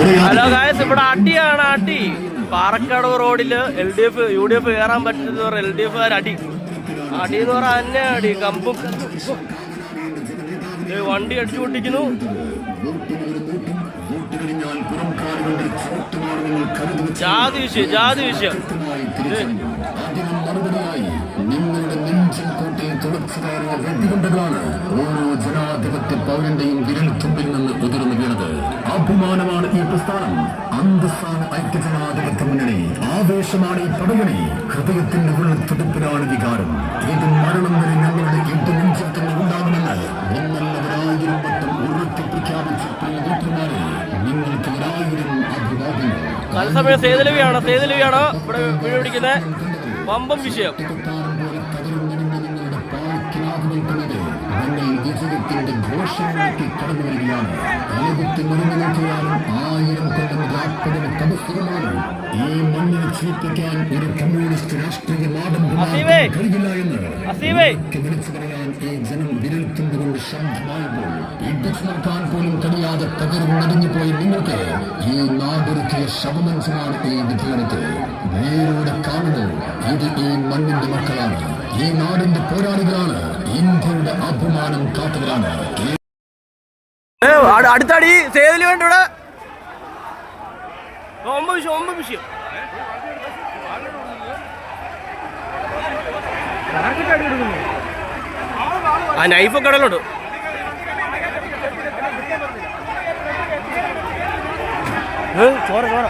Hello guys ഇവിടെ അടിയാണ് അടി. പാറക്കാട് റോഡിൽ L D F U D F കയറാൻ പറ്റുന്ന എൽ ഡി എഫ് അടി. അടി എന്ന് പറഞ്ഞാൽ തന്നെ അടി കമ്പും. വണ്ടി അടിച്ചു പൊട്ടിക്കുന്നു. ജാതി വിഷയം ജാതി വിഷയം. ദേ, നിങ്ങളുടെ നെഞ്ചിൽ തുളച്ചു കയറിയ വെടികൊണ്ടതാണ് ഓരോ ജനാധിപത്യ പൗരന്റെയും വിരൽത്തുമ്പിൽ നിന്ന് ഉതിർന്നു വീണത്. അഭിമാനമാണ് ഈ പ്രസ്ഥാനം. അന്തസ്സാണ് ഐക്യജനാധിപത്യ മുന്നണി. ആവേശമാണ് ഈ പടയണി. ഹൃദയത്തിന്റെ ഉൾത്തുടിപ്പിലാണ് വികാരം. ഇത് മരണം വരെ ഞങ്ങളുടെ ഇട്ട് നെഞ്ചിൽ തന്നെ ഉണ്ടാകുമെന്ന് ഒന്നല്ലവരായിരം വട്ടം ഉറക്കെ പ്രഖ്യാപിച്ച പ്രിയ വീട്ടുമാരെ നിങ്ങൾക്ക് ഒരായിരം അഭിവാദ്യങ്ങൾ തത്സമയം സേതുലവിയാണോ? സേതുലവിയാണോ ഇവിടെ വീട് പിടിക്കുന്നത്? പമ്പം വിഷയം. ലോകത്തെ ആയിരം കൊല്ലം തപസ്സുരമാണ് ഈ മണ്ണിനെ ചീപ്പിക്കാൻ ഒരു കമ്മ്യൂണിസ്റ്റ് രാഷ്ട്രീയ! മാടം കഴിയില്ല എന്ന് വിളിച്ചു പറയാൻ ഈ ജനം വിരൽത്തുണ്ടുകൊണ്ട് ശബ്ദമായപ്പോൾ ഇടിച്ചു നോക്കാൻ പോലും കഴിയാതെ തകർന്നടിഞ്ഞു പോയി നിങ്ങൾക്ക് ഈ നാടൊരുക്കിയ ശവമഞ്ചമാണ് ഈ വിധിയനത്തിൽ നേരോടെ കാണുന്നു ഇത് ഈ മണ്ണിന്റെ മക്കളാണ് ഈ നാടിന്റെ പോരാളികളാണ് ഇന്ത്യയുടെ അഭിമാനം കാത്തവരാണ്. അടുത്തടി സേതിൽ വേണ്ട ഇവിടെ ഒമ്പത് വിഷയം ഒമ്പത് വിഷയം ആ നൈഫൊക്കെ കടലുണ്ട് ചോര ചോര